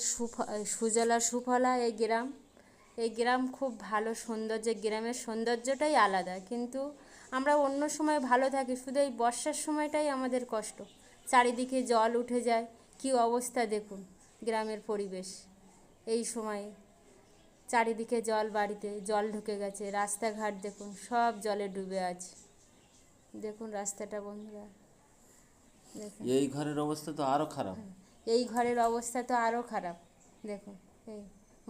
সুফ- সুজলা সুফলা এই গ্রাম। এই গ্রাম খুব ভালো সৌন্দর্য গ্রামের সৌন্দর্যটাই আলাদা। কিন্তু আমরা অন্য সময় ভালো থাকি শুধু এই বর্ষার সময়টাই আমাদের কষ্ট। চারিদিকে জল উঠে যায় কী অবস্থা দেখুন গ্রামের পরিবেশ। এই সময়ে চারিদিকে জল বাড়িতে জল ঢুকে গেছে রাস্তাঘাট দেখুন সব জলে ডুবে আছে। দেখুন রাস্তাটা বন্ধুরা। দেখুন। এই ঘরের অবস্থা তো আরও খারাপ। এই ঘরের অবস্থা তো আরও খারাপ। দেখুন এই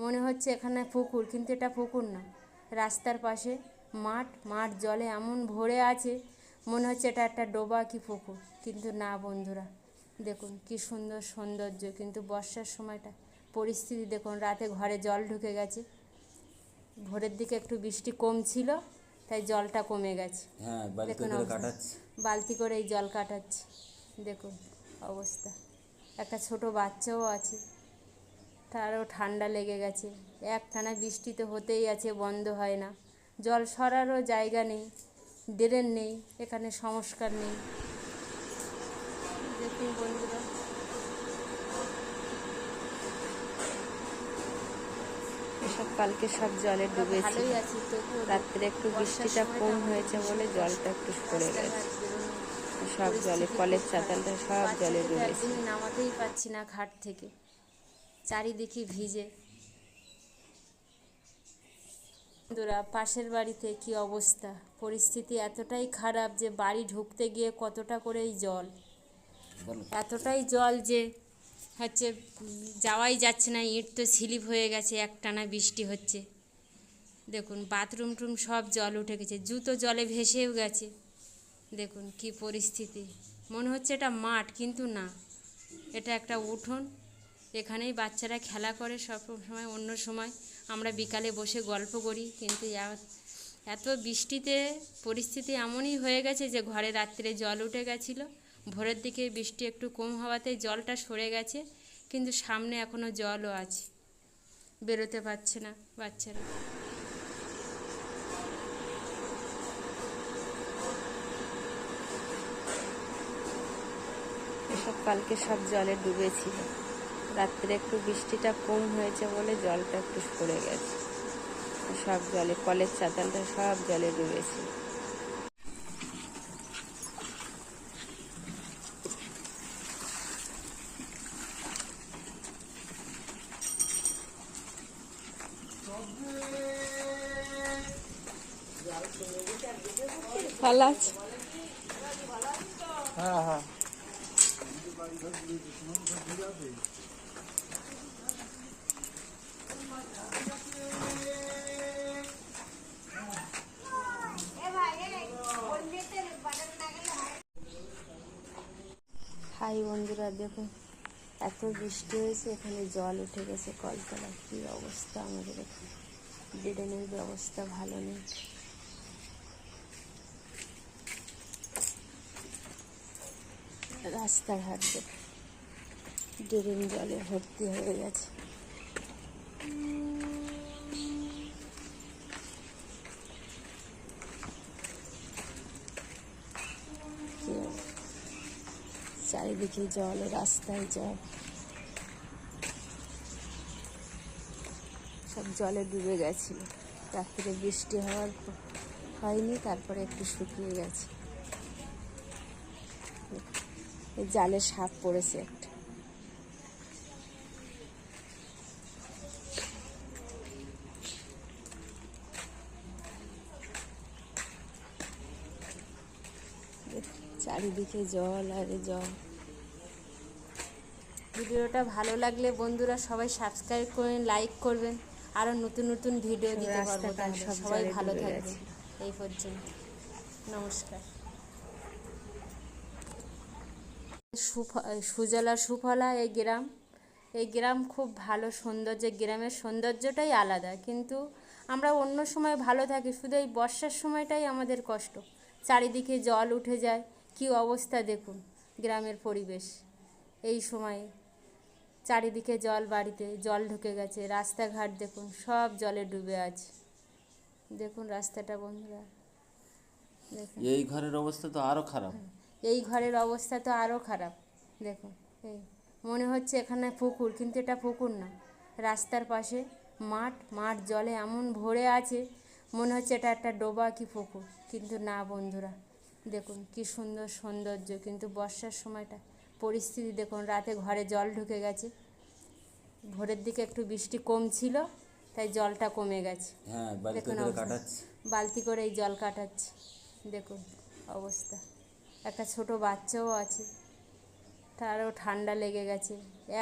মনে হচ্ছে এখানে পুকুর কিন্তু এটা পুকুর না। রাস্তার পাশে মাঠ মাঠ জলে এমন ভরে আছে মনে হচ্ছে এটা একটা ডোবা কি পুকুর। কিন্তু না বন্ধুরা দেখুন কি সুন্দর সৌন্দর্য কিন্তু বর্ষার সময়টা পরিস্থিতি দেখুন রাতে ঘরে জল ঢুকে গেছে। ভোরের দিকে একটু বৃষ্টি কম ছিল তাই জলটা কমে গেছে। হ্যাঁ দেখুন। বালতি করে এই জল কাটাচ্ছি। দেখুন অবস্থা। একটা ছোট বাচ্চাও আছে। তারও ঠান্ডা লেগে গেছে। একটানা বৃষ্টি তো হতেই আছে বন্ধ হয় না। জল সরারও জায়গা নেই ড্রেন নেই এখানে সংস্কার নেই। দেখুন বন্ধুরা। সব কালকে সব জলে ডুবেছে। ভালোই আছি তবুও রাত্রে একটু বৃষ্টিটা কম হয়েছে বলে জলটা একটু পড়ে গেছে। সব জলে কলের চাতালটা সব জলে ডুবেছে নামাতেই পারছি না ঘাট থেকে। চারিদিকে ভিজে। বন্ধুরা পাশের বাড়িতে কি অবস্থা? পরিস্থিতি এতটাই খারাপ যে বাড়ি ঢুকতে গিয়ে কতটা করেই জল? এতটাই জল যে হচ্ছে যাওয়াই যাচ্ছে না ইট তো স্লিপ হয়ে গেছে একটানা বৃষ্টি হচ্ছে। দেখুন বাথরুম টুম সব জল উঠে গেছে জুতো জলে ভেসেও গেছে। দেখুন কি পরিস্থিতি। মনে হচ্ছে এটা মাঠ, কিন্তু না। এটা একটা উঠোন। এখানেই বাচ্চারা খেলা করে সব সময়, অন্য সময়। আমরা বিকালে বসে গল্প করি, কিন্তু এত বৃষ্টিতে, পরিস্থিতি এমনই হয়ে গেছে যে ঘরে রাত্রে জল উঠে গেছিল। ভোরের দিকে বৃষ্টি একটু কম হওয়াতে জলটা সরে গেছে, কিন্তু সামনে এখনও জলও আছে। বেরোতে পারছে না বাচ্চারা। সব কালকে সব জলে ডুবেছিল। রাত্রে একটু বৃষ্টিটা কম হয়েছে বলে জলটা একটু পড়ে গেছে। সব জলে, কলের চাতালটা সব জলে ডুবেছে। ভালো হাই বন্ধুরা, দেখুন, এত বৃষ্টি হয়েছে, এখানে জল উঠে গেছে কলতলা কী অবস্থা আমাদের এখানে? ড্রেনের ব্যবস্থা ভালো নেই। রাস্তাঘাট ড্রেন জলে ভর্তি হয়ে গেছে। চারিদিকে জল, রাস্তায় জল। সব জলে ডুবে গেছিল। রাত্রে বৃষ্টি হওয়ার হয়নি, তারপরে একটু শুকিয়ে গেছে। জালে সাপ পড়েছে একটা। চারিদিকে জল আর জল। ভিডিওটা ভালো লাগলে বন্ধুরা সবাই সাবস্ক্রাইব করবেন লাইক করবেন। আরও নতুন নতুন ভিডিও দিতে পারব সবাই ভালো থাকবে। এই পর্যন্ত। নমস্কার। সুজলা সুফলা এই গ্রাম। এই গ্রাম খুব ভালো সৌন্দর্য গ্রামের সৌন্দর্যটাই আলাদা। কিন্তু আমরা অন্য সময় ভালো থাকি শুধু এই বর্ষার সময়টাই আমাদের কষ্ট। চারিদিকে জল উঠে যায় কী অবস্থা দেখুন গ্রামের পরিবেশ। এই সময়ে চারিদিকে জল বাড়িতে জল ঢুকে গেছে রাস্তাঘাট দেখুন সব জলে ডুবে আছে। দেখুন রাস্তাটা বন্ধুরা দেখুন। এই ঘরের অবস্থা তো আরও খারাপ। এই ঘরের অবস্থা তো আরও খারাপ দেখুন এই মনে হচ্ছে এখানে পুকুর কিন্তু এটা পুকুর না। রাস্তার পাশে মাঠ মাঠ জলে এমন ভরে আছে মনে হচ্ছে এটা একটা ডোবা কি পুকুর কিন্তু না বন্ধুরা। দেখুন কি সুন্দর সৌন্দর্য কিন্তু বর্ষার সময়টা পরিস্থিতি দেখুন রাতে ঘরে জল ঢুকে গেছে। ভোরের দিকে একটু বৃষ্টি কম ছিল তাই জলটা কমে গেছে। হ্যাঁ দেখুন বালতি করে এই জল কাটাচ্ছে দেখুন অবস্থা। একটা ছোট বাচ্চাও আছে তারও ঠান্ডা লেগে গেছে।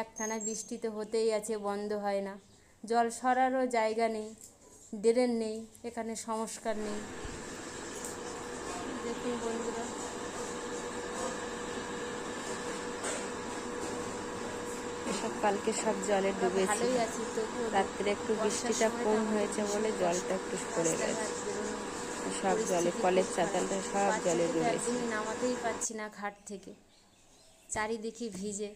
একটানা বৃষ্টিতে হতেই আছে বন্ধ হয় না। জল সরারও জায়গা নেই ড্রেন নেই এখানে সংস্কার নেই। দেখুন বন্ধুরা এসব কালকে সব জলে তবুও রাত্রে একটু বৃষ্টিটা কম হয়েছে বলে জলটা একটু পড়ে গেছে। সব জলে কলের চাতালটা সব জলে ডুবেছে। নামাতেই পারছি না ঘাট থেকে। চারিদিকে ভিজে।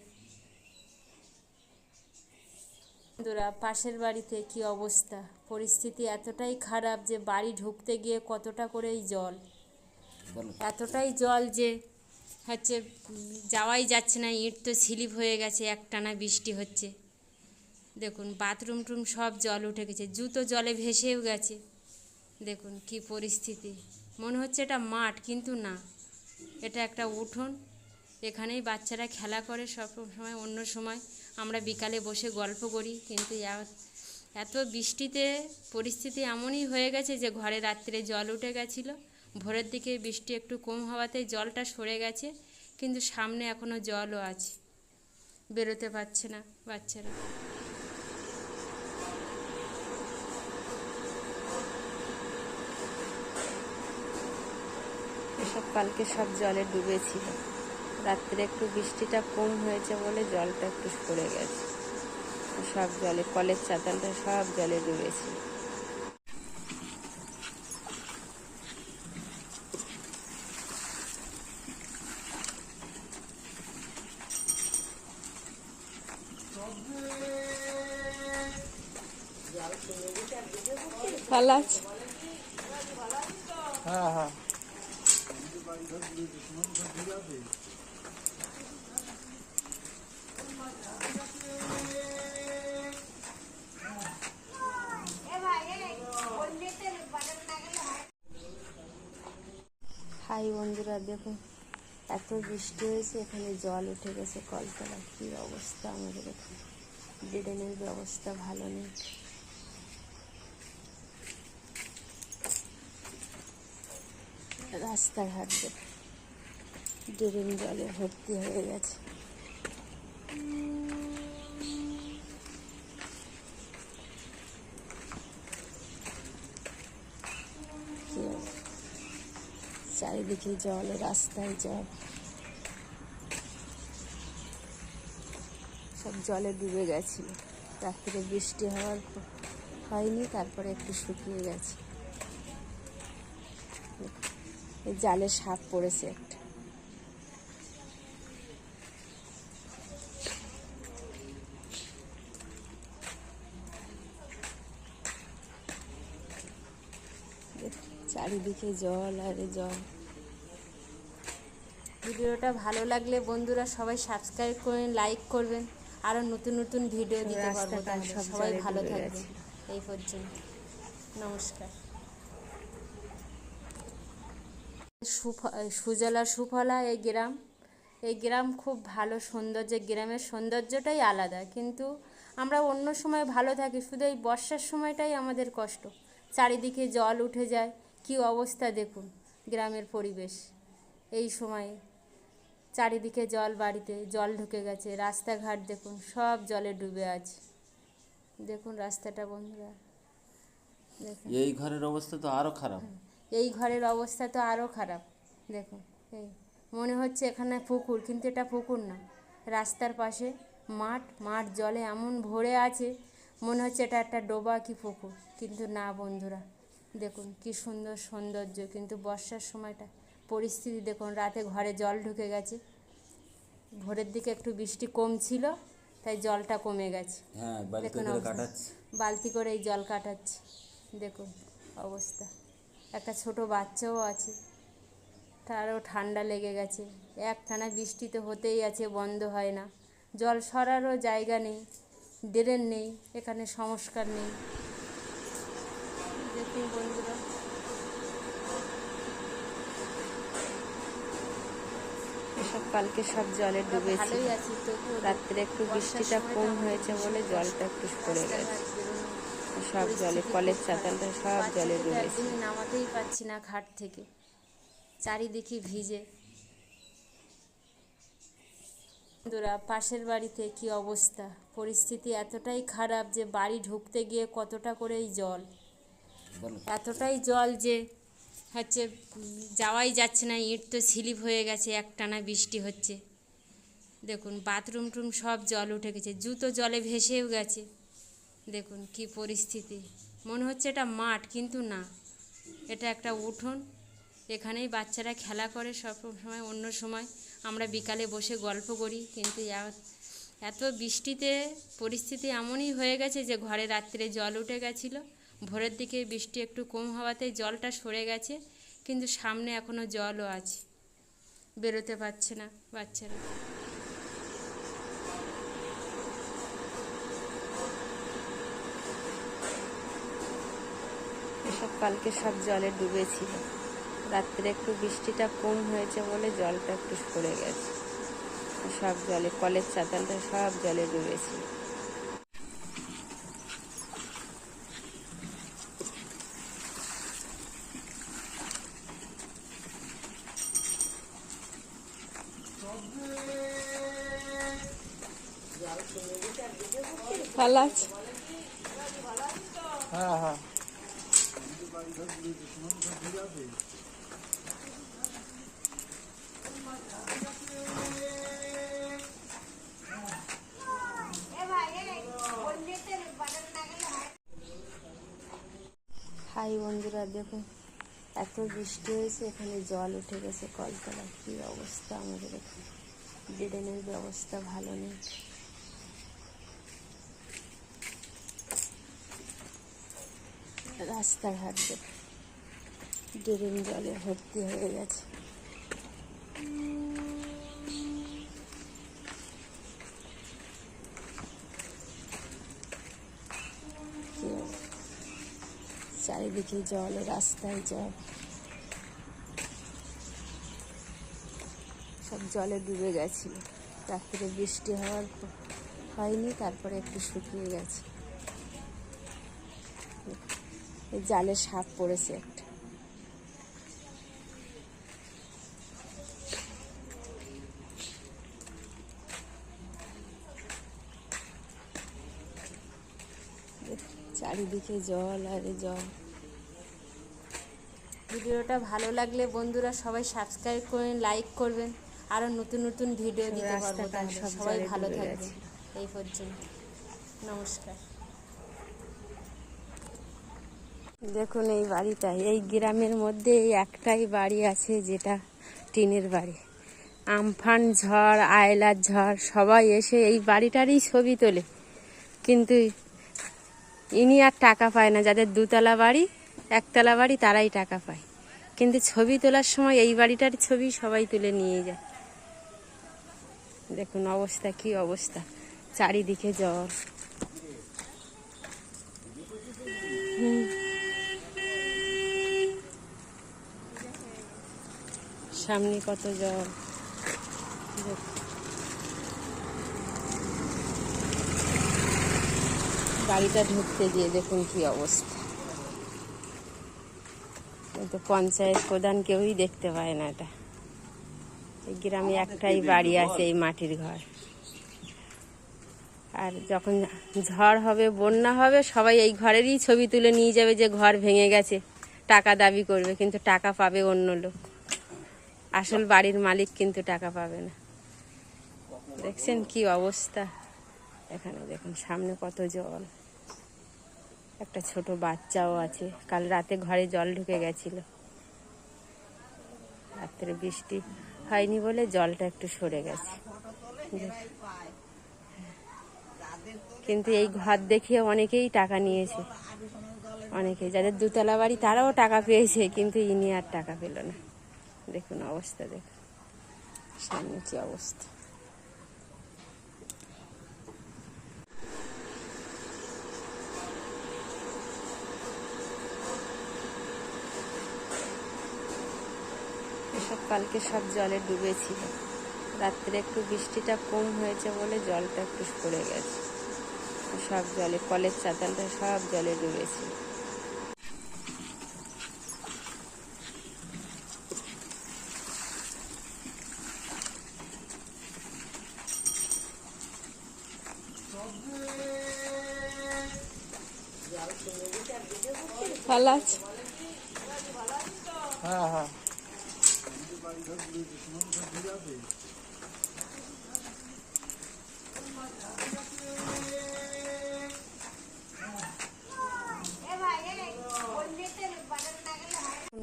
বন্ধুরা পাশের বাড়িতে কি অবস্থা? পরিস্থিতি এতটাই খারাপ যে বাড়ি ঢুকতে গিয়ে কতটা করেই জল? এতটাই জল যে হচ্ছে যাওয়াই যাচ্ছে না, ইট তো স্লিপ হয়ে গেছে, একটানা বৃষ্টি হচ্ছে। দেখুন, বাথরুম টুম সব জল উঠে গেছে, জুতো জলে ভেসেও গেছে। দেখুন কি পরিস্থিতি। মনে হচ্ছে এটা মাঠ, কিন্তু না। এটা একটা উঠোন, এখানেই বাচ্চারা খেলা করে সব সময়, অন্য সময়। আমরা বিকালে বসে গল্প করি, কিন্তু এত বৃষ্টিতে পরিস্থিতি এমনই হয়ে গেছে যে ঘরে রাত্রে জল উঠে গেছিল। ভোরের দিকে বৃষ্টি একটু কম হওয়াতে জলটা সরে গেছে, কিন্তু সামনে এখনও জলও আছে। বেরোতে পারছে না বাচ্চারা। এসব কালকে সব জলে ডুবেছিল। রাত্রে একটু বৃষ্টিটা কম হয়েছে বলে জলটা একটু সরে গেছে। সব জলে, কলের চাতালটা সব জলে ডুবেছিল ভালো আছে? হ্যাঁ হ্যাঁ। হাই বন্ধুরা দেখুন এত বৃষ্টি হয়েছে এখানে জল উঠে গেছে কলতলা কি অবস্থা আমাদের এখানে? ড্রেনের ব্যবস্থা ভালো নেই। রাস্তাঘাট ড্রেন জলে ভর্তি হয়ে গেছে। চারিদিকে জল, রাস্তায় জল। সব জলে ডুবে গেছিল। রাত্রে বৃষ্টি হওয়ার হয়নি, তারপরে একটু শুকিয়ে গেছে এই জালে সাপ পড়েছে একটা। চারিদিকে জল আর জল। ভিডিওটা ভালো লাগলে বন্ধুরা সবাই সাবস্ক্রাইব করবেন লাইক করবেন। আরও নতুন নতুন ভিডিও দিতে পারব সবাই ভালো ডুবে থাকবেন। এই পর্যন্ত। নমস্কার। সুজলা সুফলা এই গ্রাম। এই গ্রাম খুব ভালো সৌন্দর্য গ্রামের সৌন্দর্যটাই আলাদা। কিন্তু আমরা অন্য সময় ভালো থাকি শুধু এই বর্ষার সময়টাই আমাদের কষ্ট। চারিদিকে জল উঠে যায় কি অবস্থা দেখুন গ্রামের পরিবেশ। এই সময়ে চারিদিকে জল বাড়িতে জল ঢুকে গেছে রাস্তাঘাট দেখুন সব জলে ডুবে আছে। দেখুন রাস্তাটা বন্ধুরা। দেখুন। এই ঘরের অবস্থা তো আরও খারাপ। এই ঘরের অবস্থা তো আরও খারাপ। দেখুন এই মনে হচ্ছে এখানে পুকুর কিন্তু এটা পুকুর না। রাস্তার পাশে মাঠ মাঠ জলে এমন ভরে আছে মনে হচ্ছে এটা একটা ডোবা কি পুকুর। কিন্তু না বন্ধুরা দেখুন কি সুন্দর সৌন্দর্য কিন্তু বর্ষার সময়টা পরিস্থিতি দেখুন রাতে ঘরে জল ঢুকে গেছে। ভোরের দিকে একটু বৃষ্টি কম ছিল তাই জলটা কমে গেছে। হ্যাঁ দেখুন। বালতি করে এই জল কাটাচ্ছে। দেখুন অবস্থা। একটা ছোট বাচ্চাও আছে। তারও ঠান্ডা লেগে গেছে। একটানা বৃষ্টিতে হতেই আছে বন্ধ হয় না। জল সরারও জায়গা নেই ড্রেন নেই এখানে সংস্কার নেই। দেখুন বন্ধুরা? এসব কালকে সব জলে ডুবেছিল ভালোই আছি তবুও রাত্রে একটু বৃষ্টিটা কম হয়েছে বলে জলটা একটু সরে গেছে। সব জলে কলের চাতালটা সব জলে নামাতেই পাচ্ছি না ঘাট থেকে। চারিদিকে ভিজে। বন্ধুরা পাশের বাড়িতে কি অবস্থা? পরিস্থিতি এতটাই খারাপ যে বাড়ি ঢুকতে গিয়ে কতটা করেই জল? এতটাই জল যে হচ্ছে যাওয়াই যাচ্ছে না ইট তো স্লিপ হয়ে গেছে একটানা বৃষ্টি হচ্ছে। দেখুন বাথরুম টুম সব জল উঠে গেছে জুতো জলে ভেসেও গেছে। দেখুন কি পরিস্থিতি। মনে হচ্ছে এটা মাঠ, কিন্তু না। এটা একটা উঠোন। এখানেই বাচ্চারা খেলা করে সব সময়, অন্য সময়। আমরা বিকালে বসে গল্প করি, কিন্তু এত বৃষ্টিতে, পরিস্থিতি এমনই হয়ে গেছে যে ঘরে রাত্রে জল উঠে গেছিল। ভোরের দিকে বৃষ্টি একটু কম হওয়াতে জলটা সরে গেছে, কিন্তু সামনে এখনও জলও আছে। বেরোতে পারছে না বাচ্চারা। এসব কালকে সব জলে ডুবেছিল। রাত্রে একটু বৃষ্টিটা কম হয়েছে বলে জলটা একটু সরে গেছে। সব জলে, কলের চাতালটা সব জলে ডুবেছিল ভালো হাই বন্ধুরা, দেখুন, এত বৃষ্টি হয়েছে, এখানে জল উঠে গেছে, কলতলা। কি অবস্থা আমাদের এখানে? ড্রেনের ব্যবস্থা ভালো নেই। রাস্তাঘাট ড্রেন জলে ভর্তি হয়ে গেছে। চারিদিকে জল, রাস্তায় জল। সব জলে ডুবে গেছিল। রাত্রে বৃষ্টি হওয়ার হয়নি, তারপরে একটু শুকিয়ে গেছে। জালে সাপ পড়েছে একটা। চারিদিকে জল আর জল। ভিডিওটা ভালো লাগলে বন্ধুরা সবাই সাবস্ক্রাইব করবেন লাইক করবেন। আরও নতুন নতুন ভিডিও দিতে পারব সব সবাই ভালো ডুবে থাকবেন। এই পর্যন্ত। নমস্কার। দেখুন এই বাড়িটা এই গ্রামের মধ্যে এই একটাই বাড়ি আছে যেটা টিনের বাড়ি। আমফান ঝড় আয়লার ঝড় সবাই এসে এই বাড়িটারই ছবি তোলে। কিন্তু ইনি আর টাকা পায় না। যাদের দুতলা বাড়ি, একতলা বাড়ি, তারাই টাকা পায়। কিন্তু ছবি তোলার সময় এই বাড়িটার ছবি সবাই তুলে নিয়ে যায়। দেখুন অবস্থা, কি অবস্থা। চারিদিকে জল সামনে কত জল দেখ। বাড়িটা ঢুকতে গিয়ে দেখুন কি অবস্থা। কিন্তু পঞ্চায়েত প্রধান কেউই দেখতে পায় না এটা। এই গ্রামে একটাই বাড়ি আছে এই মাটির ঘর। আর যখন ঝড় হবে বন্যা হবে সবাই এই ঘরেরই ছবি তুলে নিয়ে যাবে যে ঘর ভেঙে গেছে টাকা দাবি করবে কিন্তু টাকা পাবে অন্য লোক। আসল বাড়ির মালিক কিন্তু টাকা পাবে না। দেখছেন কি অবস্থা? এখানে দেখুন সামনে কত জল। একটা ছোট বাচ্চাও আছে। কাল রাতে ঘরে জল ঢুকে গেছিল। রাত্রে বৃষ্টি হয়নি বলে জলটা একটু সরে গেছে। কিন্তু এই ঘর দেখিয়ে অনেকেই টাকা নিয়েছে। অনেকে, যাদের দুতলা বাড়ি তারাও টাকা পেয়েছে, কিন্তু ইনি আর টাকা পেল না। দেখুন অবস্থা, দেখুন। সামনে কি অবস্থা। কালকে সব জলে ডুবেছিল। রাত্রে একটু বৃষ্টিটা কম হয়েছে বলে জলটা একটু সরে গেছে। সব জলে, কলের চাতালটা সব জলে ডুবেছিল ভালো আছে হ্যাঁ হ্যাঁ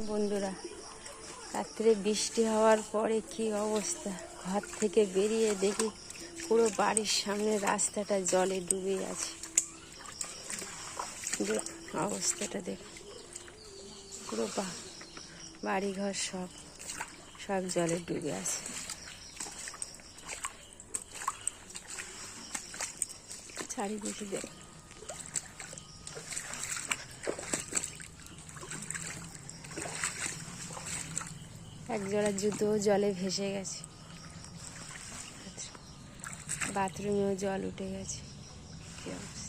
বন্ধুরা, রাত্রে বৃষ্টি হওয়ার পরে কি অবস্থা? ঘর থেকে বেরিয়ে দেখি পুরো বাড়ির সামনে রাস্তাটা জলে ডুবে আছে। অবস্থাটা দেখ। পুরো বা বাড়িঘর সব। সব জলে ডুবে আছে। চারিদিকে দেখ এক জোড়া জুতো জলে ভেসে গেছে। বাথরুমেও জল উঠে গেছে। কি অবস্থা?